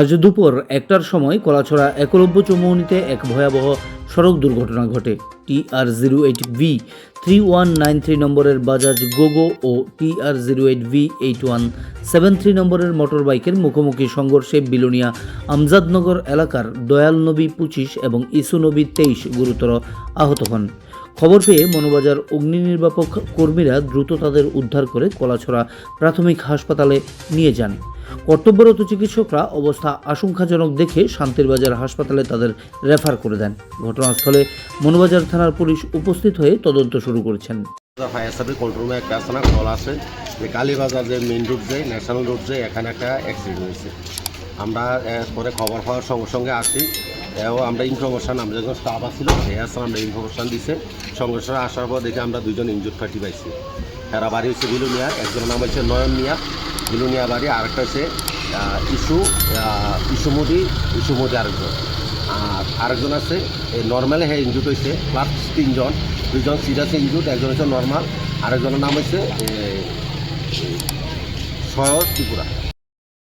আজ দুপুর একটার সময় কলাছড়া একলব্য চৌমৌনিতে এক ভয়াবহ সড়ক দুর্ঘটনা ঘটে। T R zero eight V three one nine three নম্বরের বাজাজ গোগো ও T R zero eight V eight one seven three motor motor বাইকের মুখোমুখি সংঘর্ষে বিলোনিয়া আমজাদনগর এলাকার দয়াল নবী পঁচিশ এবং ইসু নবী তেইশ গুরুতর আহত হন। খবর পেয়ে মনোবাজার অগ্নি নির্বাপক কর্মীরা দ্রুত তাদের উদ্ধার করে কলাছড়া প্রাথমিক হাসপাতালে নিয়ে যান। কর্তব্যরত চিকিৎসকরা অবস্থা আশঙ্কাজনক দেখে শান্তির বাজার হাসপাতালে তাদের রেফার করে দেন। ঘটনাস্থলে মনোবাজার থানার পুলিশ উপস্থিত হয়ে তদন্ত শুরু করেছেন। ফায়ার সার্ভিস কন্ট্রোল রুমে একটা কল আছে। যে কালীবাজার যে মেইন রোড যায় ন্যাশনাল রোড যায় এখানে একটা অ্যাক্সিডেন্ট হয়েছে। আমরা পরে খবর পাওয়ার সঙ্গে সঙ্গে আসি। এও আমরা ইনফরমেশান আমরা যখন স্টাফ আসছিল সে আসলে আমরা ইনফরমেশান দিছে। সঙ্গে সঙ্গে আসার পর দেখে আমরা দুজন ইনজুর পার্টি পাইছি। এরা বাড়ি হচ্ছে বিলুনিয়া একজনের নাম হচ্ছে নয়ন মিয়া। বিলুনিয়া বাড়ি, আরেকটা আছে ইস্যু ইসুমুদি ইসুমুদি আরেকজন। আর আরেকজন আছে নর্মালে হ্যাঁ ইঞ্জুড হয়েছে প্লাস তিনজন। দুজন সিরিয়াস ইঞ্জুড একজন হচ্ছে নর্মাল আরেকজনের নাম হচ্ছে সয় ত্রিপুরা।